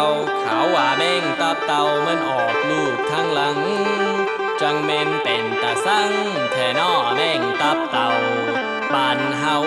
าขาวว่าแม่งตับเต่ามันออกลูกทั้งหลัง จังเม่นเป็นตาสังแทนอแม่งตับเต่าปานเฮา